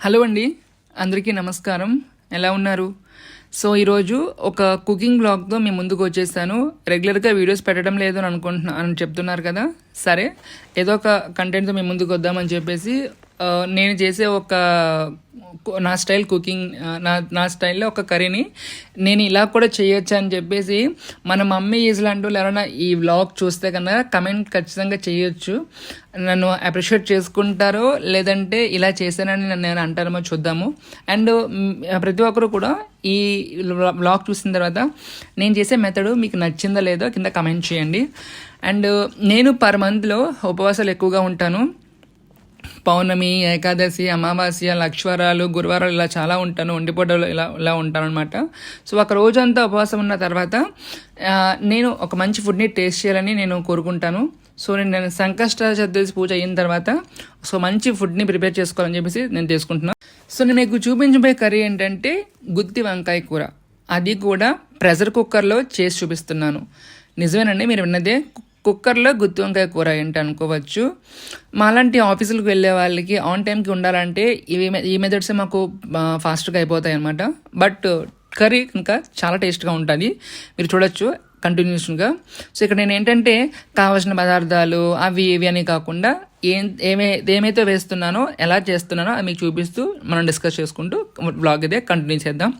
Hello అండి. అందరికీ నమస్కారం. ఎలా ఉన్నారు? సో ఈరోజు ఒక కుకింగ్ బ్లాగ్తో మీ ముందుకు వచ్చేసాను. రెగ్యులర్గా వీడియోస్ పెట్టడం లేదు అని అనుకుంటున్నా అని చెప్తున్నారు కదా. సరే ఏదో ఒక కంటెంట్తో మీ ముందుకు వద్దామని చెప్పేసి నేను చేసే ఒక నా స్టైల్ కుకింగ్ నా నా స్టైల్లో ఒక కర్రీని నేను ఇలా కూడా చేయొచ్చు అని చెప్పేసి మన మమ్మీ ఈజ్ లాంటి ఎవరైనా ఈ వ్లాగ్ చూస్తే కనుక కమెంట్ ఖచ్చితంగా చేయొచ్చు. నన్ను అప్రిషియేట్ చేసుకుంటారో లేదంటే ఇలా చేశానని నన్ను నేను అంటారేమో చూద్దాము. అండ్ ప్రతి ఒక్కరు కూడా ఈ బ్లాగ్ చూసిన తర్వాత నేను చేసే మెథడు మీకు నచ్చిందో లేదో కింద కమెంట్ చేయండి. అండ్ నేను పర్ మంత్లో ఉపవాసాలు ఎక్కువగా ఉంటాను. పౌర్ణమి ఏకాదశి అమావాస్య లక్ష్వరాలు గురువారాలు ఇలా చాలా ఉంటాను. ఒంటిపూటలు ఇలా ఇలా ఉంటాను అనమాట సో ఒక రోజంతా ఉపవాసం ఉన్న తర్వాత నేను ఒక మంచి ఫుడ్ని టేస్ట్ చేయాలని నేను కోరుకుంటాను. సో నేను నేను సంకష్ట చతుర్దశి పూజ అయిన తర్వాత సో మంచి ఫుడ్ని ప్రిపేర్ చేసుకోవాలని చెప్పేసి నేను తీసుకుంటున్నాను సో నేను మీకు చూపించబోయే కర్రీ ఏంటంటే గుత్తి వంకాయ కూర. అది కూడా ప్రెషర్ కుక్కర్లో చేసి చూపిస్తున్నాను. నిజమేనండి? మీరు విన్నదే కుక్కర్లో గుత్తి వంకాయ కూర ఏంటి అనుకోవచ్చు. మాలాంటి ఆఫీసులకు వెళ్ళే వాళ్ళకి ఆన్ టైంకి ఉండాలంటే ఇవి ఈ మెథడ్సే మాకు ఫాస్ట్గా అయిపోతాయి అనమాట బట్ కర్రీ ఇంకా చాలా టేస్ట్గా ఉంటుంది. మీరు చూడొచ్చు కంటిన్యూషన్గా. సో ఇక్కడ నేను ఏంటంటే కావాల్సిన పదార్థాలు అవి ఇవి అని కాకుండా ఏం ఏమే ఏమైతే వేస్తున్నానో ఎలా చేస్తున్నానో అది మీకు చూపిస్తూ మనం డిస్కస్ చేసుకుంటూ బ్లాగ్ అయితే కంటిన్యూ చేద్దాం.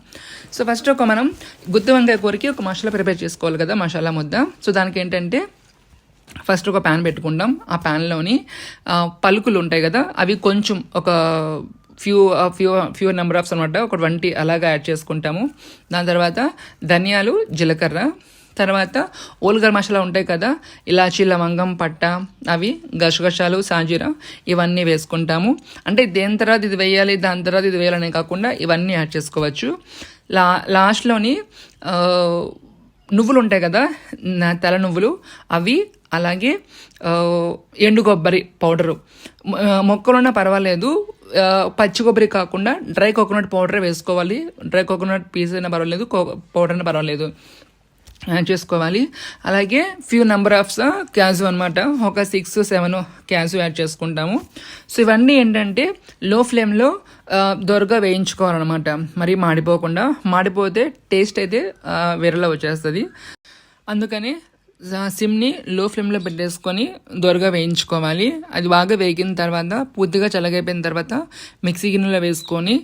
సో ఫస్ట్ ఒక మనం గుత్తి వంకాయ కూరకి ఒక మసాలా ప్రిపేర్ చేసుకోవాలి కదా మసాలా ముద్ద. సో దానికి ఏంటంటే ఫస్ట్ ఒక ప్యాన్ పెట్టుకుంటాం ఆ ప్యాన్లోని పలుకులు ఉంటాయి కదా అవి కొంచెం ఒక few few few number of అనమాట ఒక ట్వంటీ అలాగా యాడ్ చేసుకుంటాము. దాని తర్వాత ధనియాలు జీలకర్ర తర్వాత ఓల్గర్ మసాలా ఉంటాయి కదా ఇలాచీ లవంగం పట్ట అవి గసగసాలు సాజీరా ఇవన్నీ వేసుకుంటాము. అంటే దేని తర్వాత ఇది వేయాలి దాని తర్వాత ఇది వేయాలనే కాకుండా ఇవన్నీ యాడ్ చేసుకోవచ్చు. లా లాస్ట్లోని నువ్వులు ఉంటాయి కదా తల నువ్వులు అవి అలాగే ఎండు కొబ్బరి పౌడరు. మొక్కలున్నా పర్వాలేదు. పచ్చి కొబ్బరి కాకుండా డ్రై కోకోనట్ పౌడరే వేసుకోవాలి. డ్రై కోకోనట్ పీస్ అయినా పర్వాలేదు కో పౌడర్ అయినా పర్వాలేదు. యాడ్ చేసుకోవాలి. అలాగే ఫ్యూ నెంబర్ ఆఫ్ క్యాజు అనమాట ఒక సిక్స్ సెవెన్ క్యాజు యాడ్ చేసుకుంటాము. సో ఇవన్నీ ఏంటంటే లో ఫ్లేమ్లో దొరగా వేయించుకోవాలన్నమాట. మరి మాడిపోకుండా. మాడిపోతే టేస్ట్ అయితే ఆ, వేరేలా వచ్చేస్తుంది. అందుకని సిమ్ని లో ఫ్లేమ్లో పెట్టేసుకొని దొరగా వేయించుకోవాలి. అది బాగా వేగిన తర్వాత పూర్తిగా చల్లగైపోయిన తర్వాత మిక్సీ గిన్నెలో వేసుకొని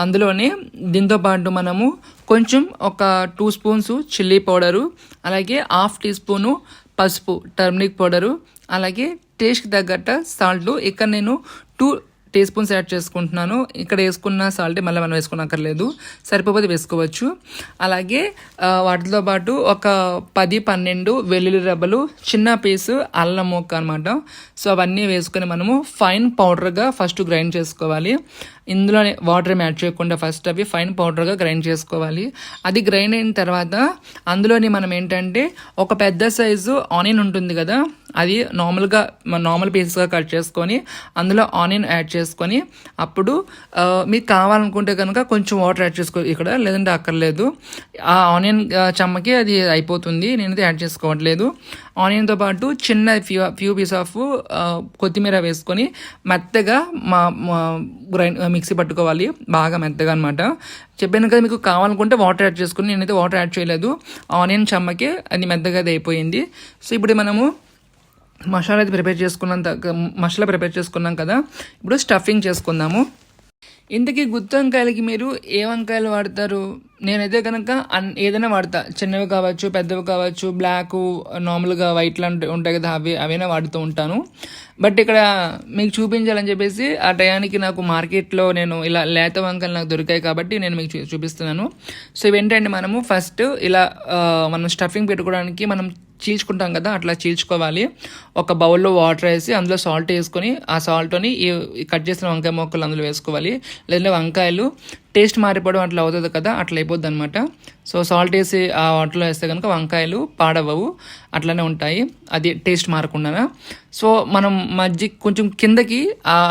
అందులోనే దీంతో పాటు మనము కొంచెం ఒక టూ స్పూన్స్ చిల్లీ పౌడరు అలాగే హాఫ్ టీ స్పూను పసుపు టర్మరిక్ పౌడరు అలాగే టేస్ట్కి తగ్గట్ట సాల్ట్. ఇక్కడ నేను టూ టీ స్పూన్స్ యాడ్ చేసుకుంటున్నాను. ఇక్కడ వేసుకున్న సాల్ట్ మళ్ళీ మనం వేసుకున్నక్కర్లేదు సరిపోతే వేసుకోవచ్చు. అలాగే వాటితో పాటు ఒక పది పన్నెండు వెల్లుల్లి రెబ్బలు చిన్న పీసు అల్లం మొక్క అనమాట సో అవన్నీ వేసుకొని మనము ఫైన్ పౌడర్గా ఫస్ట్ గ్రైండ్ చేసుకోవాలి. ఇందులోనే వాటర్ యాడ్ చేయకుండా ఫస్ట్ అవి ఫైన్ పౌడర్గా గ్రైండ్ చేసుకోవాలి. అది గ్రైండ్ అయిన తర్వాత అందులోని మనం ఏంటంటే ఒక పెద్ద సైజు ఆనియన్ ఉంటుంది కదా అది నార్మల్గా నార్మల్ పీసెస్గా కట్ చేసుకొని అందులో ఆనియన్ యాడ్ చేసుకొని అప్పుడు మీకు కావాలనుకుంటే కనుక కొంచెం వాటర్ యాడ్ చేసుకో ఇక్కడ లేదంటే అక్కర్లేదు. ఆ ఆనియన్ చెమ్మకి అది అయిపోతుంది. నేనైతే యాడ్ చేసుకోవట్లేదు. ఆనియన్తో పాటు చిన్న ఫ్యూ ఫ్యూ పీస్ ఆఫ్ కొత్తిమీర వేసుకొని మెత్తగా మా గ్రైండ్ మిక్సీ పట్టుకోవాలి. బాగా మెత్తగా అనమాట చెప్పాను కదా మీకు కావాలనుకుంటే వాటర్ యాడ్ చేసుకుని నేనైతే వాటర్ యాడ్ చేయలేదు. ఆనియన్ చెమ్మకి అది మెత్తగా అది అయిపోయింది. సో ఇప్పుడు మనము మసాలా అయితే ప్రిపేర్ చేసుకున్నంత మసాలా ప్రిపేర్ చేసుకున్నాం కదా. ఇప్పుడు స్టఫింగ్ చేసుకుందాము. ఇంతకీ గుత్తి వంకాయలకి మీరు ఏ వంకాయలు వాడతారు? నేనైతే కనుక అన్ ఏదైనా వాడతా. చిన్నవి కావచ్చు పెద్దవి కావచ్చు బ్లాక్ నార్మల్గా వైట్ లాంటి ఉంటాయి కదా అవి అవైనా వాడుతూ ఉంటాను. బట్ ఇక్కడ మీకు చూపించాలని చెప్పేసి ఆ టయానికి నాకు మార్కెట్లో నేను ఇలా లేత వంకాయలు నాకు దొరికాయి కాబట్టి నేను మీకు చూ- చూపిస్తున్నాను. సో ఇవేంటంటే మనము ఫస్ట్ ఇలా మనం స్టఫింగ్ పెట్టుకోవడానికి మనం చీల్చుకుంటాం కదా అట్లా చీల్చుకోవాలి. ఒక బౌల్లో వాటర్ వేసి అందులో సాల్ట్ వేసుకొని ఆ సాల్ట్ని ఈ కట్ చేసిన వంకాయ మొక్కలు అందులో వేసుకోవాలి. లేదంటే వంకాయలు టేస్ట్ మారిపోవడం అట్లా అవుతుంది కదా అట్లా అయిపోద్ది అనమాట సో సాల్ట్ వేసి ఆ వాటర్లో వేస్తే కనుక వంకాయలు పాడవవు అట్లనే ఉంటాయి. అది టేస్ట్ మారకుండా సో మనం మధ్య కొంచెం కిందకి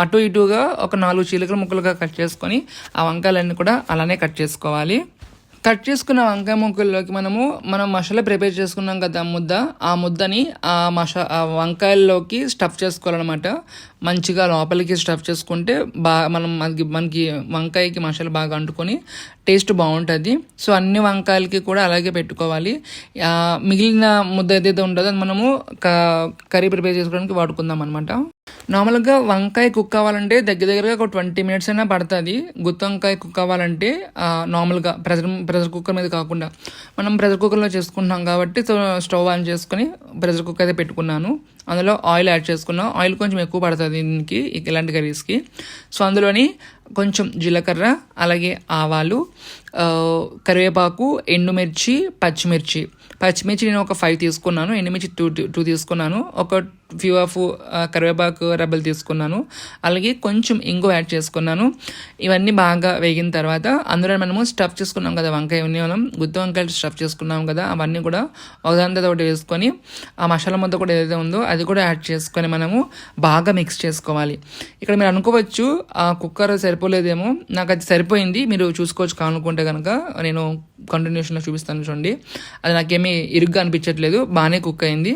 అటు ఇటుగా ఒక నాలుగు చీలకల ముక్కలుగా కట్ చేసుకొని ఆ వంకాయలన్నీ కూడా అలానే కట్ చేసుకోవాలి. కట్ చేసుకున్న వంకాయ ముక్కల్లోకి మనము మనం మసాలా ప్రిపేర్ చేసుకున్నాం కదా ముద్ద ఆ ముద్దని ఆ మసా ఆ వంకాయల్లోకి స్టఫ్ చేసుకోవాలన్నమాట. మంచిగా లోపలికి స్టఫ్ చేసుకుంటే బాగా మనం మనకి మనకి వంకాయకి మసాలా బాగా అంటుకొని టేస్ట్ బాగుంటుంది. సో అన్ని వంకాయలకి కూడా అలాగే పెట్టుకోవాలి. మిగిలిన ముద్ద ఏదైతే ఉంటుందో అది మనము క- కర్రీ ప్రిపేర్ చేసుకోవడానికి వాడుకుందాం అనమాట నార్మల్గా వంకాయ కుక్ కావాలంటే దగ్గర దగ్గరగా ఒక ట్వంటీ మినిట్స్ అయినా పడుతుంది. గుత్తి వంకాయ కుక్ కావాలంటే నార్మల్గా ప్రెషర్ ప్రెషర్ కుక్కర్ మీద కాకుండా. మనం ప్రెషర్ కుక్కర్లో చేసుకుంటున్నాం కాబట్టి సో స్టవ్ ఆన్ చేసుకొని ప్రెషర్ కుక్కర్ అయితే పెట్టుకున్నాను. అందులో ఆయిల్ యాడ్ చేసుకున్నాం. ఆయిల్ కొంచెం ఎక్కువ పడుతుంది దీనికి ఇలాంటి కర్రీస్కి. సో అందులోని కొంచెం జీలకర్ర అలాగే ఆవాలు కరివేపాకు ఎండుమిర్చి పచ్చిమిర్చి. పచ్చిమిర్చి నేను ఒక ఫైవ్ తీసుకున్నాను ఎండుమిర్చి టూ టూ తీసుకున్నాను ఒక ఫ్యూ ఆఫ్ కరివేపాకు రబ్బలు తీసుకున్నాను అలాగే కొంచెం ఇంగు యాడ్ చేసుకున్నాను. ఇవన్నీ బాగా వేగిన తర్వాత అందులో మనము స్టఫ్ చేసుకున్నాం కదా వంకాయ ఇవన్నీ మనం గుత్తి వంకాయలు స్టఫ్ చేసుకున్నాం కదా అవన్నీ కూడా ఒకదాని తర్వాత ఒకటి వేసుకొని ఆ మసాలా ముద్ద కూడా ఏదైతే ఉందో అది కూడా యాడ్ చేసుకొని మనము బాగా మిక్స్ చేసుకోవాలి. ఇక్కడ మీరు అనుకోవచ్చు ఆ కుక్కర్ సరిపోలేదేమో నాకు అది సరిపోయింది మీరు చూసుకోవచ్చు కానుకుంటే కనుక నేను కంటిన్యూషన్లో చూపిస్తాను చూడండి. అది ఏమీ ఇరుగ్గా అనిపించట్లేదు బాగానే కుక్ అయింది.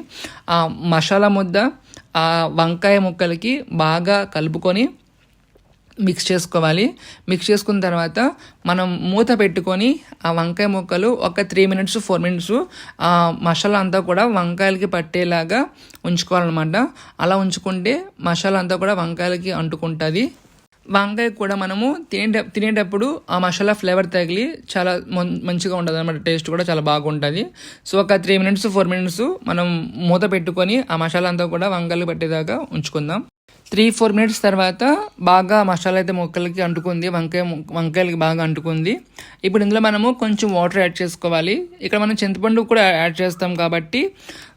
ఆ మసాలా ముద్ద ఆ వంకాయ ముక్కలకి బాగా కలుపుకొని మిక్స్ చేసుకోవాలి. మిక్స్ చేసుకున్న తర్వాత మనం మూత పెట్టుకొని ఆ వంకాయ ముక్కలు ఒక త్రీ మినిట్స్ ఫోర్ మినిట్స్ ఆ మసాలా అంతా కూడా వంకాయలకి పట్టేలాగా ఉంచుకోవాలన్నమాట. అలా ఉంచుకుంటే మసాలా అంతా కూడా వంకాయలకి అంటుకుంటుంది. వంకాయ కూడా మనము తినే తినేటప్పుడు ఆ మసాలా ఫ్లేవర్ తగిలి చాలా మం- మంచిగా ఉంటుంది అనమాట టేస్ట్ కూడా చాలా బాగుంటుంది. సో ఒక త్రీ మినిట్స్ ఫోర్ మినిట్స్ మనం మూత పెట్టుకొని ఆ మసాలా అంతా కూడా వంకాయలు పట్టేదాకా ఉంచుకుందాం. త్రీ ఫోర్ మినిట్స్ తర్వాత బాగా మసాలా అయితే మొక్కలకి అంటుకుంది. వంకాయ వంకాయలకి బాగా అంటుకుంది. ఇప్పుడు ఇందులో మనము కొంచెం వాటర్ యాడ్ చేసుకోవాలి. ఇక్కడ మనం చింతపండు కూడా యాడ్ చేస్తాం కాబట్టి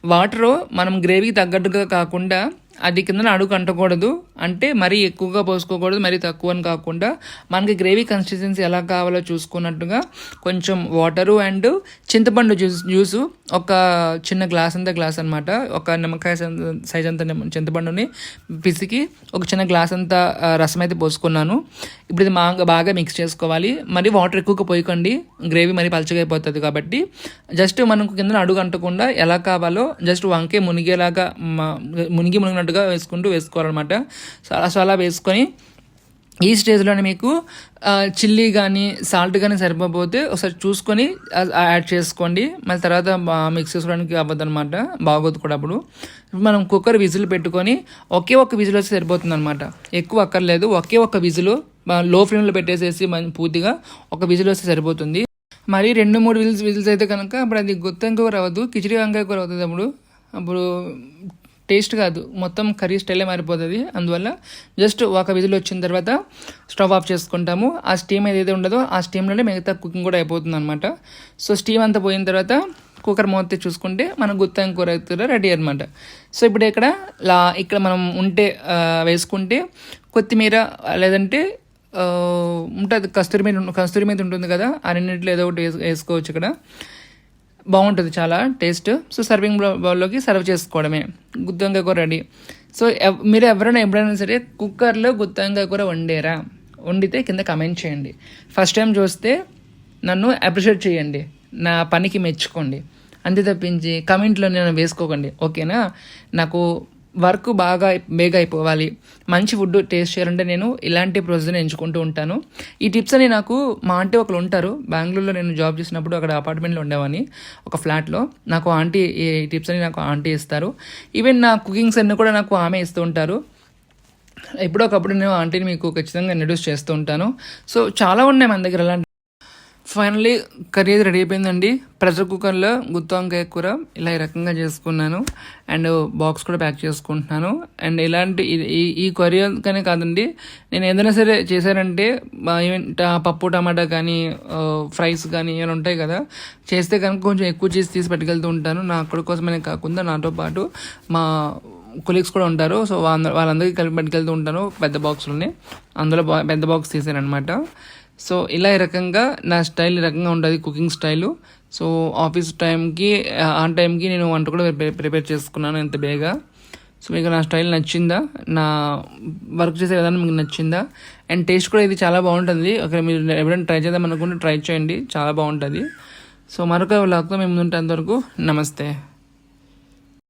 వాటరు మనం గ్రేవీకి తగ్గట్టుగా కాకుండా అది కింద అడుగు అంటకూడదు. అంటే మరీ ఎక్కువగా పోసుకోకూడదు మరీ తక్కువ అని కాకుండా మనకి గ్రేవీ కన్సిస్టెన్సీ ఎలా కావాలో చూసుకున్నట్టుగా కొంచెం వాటరు అండ్ చింతపండు జ్యూస్ జ్యూసు ఒక చిన్న గ్లాస్ అంత గ్లాస్ అనమాట ఒక నిమ్మకాయ సైజ్ అంత నిమ్మ- చింతపండుని పిసికి ఒక చిన్న గ్లాస్ అంత రసం అయితే పోసుకున్నాను. ఇప్పుడు ఇది బాగా బాగా మిక్స్ చేసుకోవాలి. మరి వాటర్ ఎక్కువగా పోయకండి. గ్రేవీ మరి పలచగా అయిపోతుంది కాబట్టి. జస్ట్ మనకు కింద అడుగు అంటకుండా ఎలా కావాలో జస్ట్ వంకే మునిగేలాగా మునిగి మునిగినట్టుగా వేసుకుంటూ వేసుకోవాలన్నమాట. సో అలా సో అలా వేసుకొని ఈ స్టేజ్లోనే మీకు చిల్లీ కానీ సాల్ట్ కానీ సరిపోతే ఒకసారి చూసుకొని యాడ్ చేసుకోండి. మళ్ళీ తర్వాత మిక్స్ చేసుకోవడానికి అవ్వదు అనమాట బాగోదు కూడా అప్పుడు. మనం కుక్కర్ విజిల్ పెట్టుకొని ఒకే ఒక్క విజిల్ వస్తే సరిపోతుంది అనమాట ఎక్కువ అక్కర్లేదు. ఒకే ఒక్క విజిల్ లో ఫ్లేమ్లో పెట్టేసేసి మన పూర్తిగా ఒక విజిల్ వస్తే సరిపోతుంది. మరి రెండు మూడు విజిల్స్ విజిల్స్ అయితే కనుక అప్పుడు అది గుత్తి వంకాయ అవ్వదు కిచిడి వంకాయ కూర అవుతుంది అప్పుడు అప్పుడు టేస్ట్ కాదు మొత్తం కర్రీ స్టైలే మారిపోతుంది. అందువల్ల జస్ట్ ఒక విజిల్ వచ్చిన తర్వాత స్టవ్ ఆఫ్ చేసుకుంటాము. ఆ స్టీమ్ ఏదైతే ఉండదో ఆ స్టీమ్లోనే మిగతా కుకింగ్ కూడా అయిపోతుంది అనమాట సో స్టీమ్ అంతా పోయిన తర్వాత కుక్కర్ మూత చూసుకుంటే మన గుత్తం కూర అయితే రెడీ అనమాట సో ఇప్పుడు ఇక్కడ లా ఇక్కడ మనం ఉంటే వేసుకుంటే కొత్తిమీర లేదంటే ఉంటుంది కస్తూరి మీద కస్తూరి మీద ఉంటుంది కదా ఆ రెండింటిలో ఏదో ఒకటి వేసుకోవచ్చు ఇక్కడ. బాగుంటుంది చాలా టేస్ట్. సో సర్వింగ్ బౌల్లోకి సర్వ్ చేసుకోవడమే. గుత్తంకాయ కూర రెడీ. సో మీరు ఎవరైనా ఎప్పుడైనా సరే కుక్కర్లో గుత్తంకాయ కూర వండారా? వండితే కింద కమెంట్ చేయండి. ఫస్ట్ టైం చూస్తే నన్ను అప్రిషియేట్ చేయండి. నా పనికి మెచ్చుకోండి. అంతే తప్పించి కమెంట్లో నేను వేసుకోకండి. ఓకేనా? నాకు వర్క్ బాగా బేగా అయిపోవాలి మంచి ఫుడ్ టేస్ట్ చేయాలంటే నేను ఇలాంటి ప్రొసెస్ని ఎంచుకుంటూ ఉంటాను. ఈ టిప్స్ అని నాకు మా ఆంటీ ఒకరు ఉంటారు. బెంగళూరులో నేను జాబ్ చేసినప్పుడు అక్కడ అపార్ట్మెంట్లో ఉండేవాని ఒక ఫ్లాట్లో. నాకు ఆంటీ ఈ టిప్స్ అని నాకు ఆంటీ ఇస్తారు. ఈవెన్ నా కుకింగ్స్ అన్నీ కూడా నాకు ఆమె ఇస్తూ ఉంటారు. ఎప్పుడో ఒకప్పుడు నేను ఆంటీని మీకు ఖచ్చితంగా ఇంట్రడ్యూస్ చేస్తూ ఉంటాను. సో చాలా ఉన్నాయి మన దగ్గర అలాంటి ఫైనలీ కర్రీ అయితే రెడీ అయిపోయిందండి. ప్రెషర్ కుక్కర్లో గుత్తి వంకాయ కూర ఇలా ఈ రకంగా చేసుకున్నాను. అండ్ బాక్స్ కూడా ప్యాక్ చేసుకుంటున్నాను. అండ్ ఇలాంటి ఇది- ఈ ఈ కర్రీ కానీ కాదండి. నేను ఏదైనా సరే చేశానంటే పప్పు టమాటా కానీ ఫ్రైస్ కానీ ఏమైనా ఉంటాయి కదా చేస్తే కనుక కొంచెం ఎక్కువ చేసి తీసి పట్టుకెళ్తూ ఉంటాను. నా అక్కడ కోసమనే కాకుండా నాతో పాటు మా కొలీగ్స్ కూడా ఉంటారు. సో వాళ్ళ వాళ్ళందరికీ కలిపి పట్టుకెళ్తూ ఉంటాను పెద్ద బాక్స్లోనే అందులో పెద్ద బాక్స్ తీసాను అనమాట సో ఇలా ఈ రకంగా నా స్టైల్ ఈ రకంగా ఉంటుంది కుకింగ్ స్టైలు. సో ఆఫీస్ టైంకి ఆన్ టైంకి నేను వంట కూడా ప్రిపేర్ ప్రిపేర్ చేసుకున్నాను ఎంత బేగా. సో మీకు నా స్టైల్ నచ్చిందా? నా వర్క్ చేసే విధానం మీకు నచ్చిందా? అండ్ టేస్ట్ కూడా ఇది చాలా బాగుంటుంది. ఒకవేళ మీరు ఎవరైనా ట్రై చేద్దాం అనుకుంటే ట్రై చేయండి చాలా బాగుంటుంది. సో మరొక వ్లాగ్తో మేము ముందుంటే అంతవరకు నమస్తే.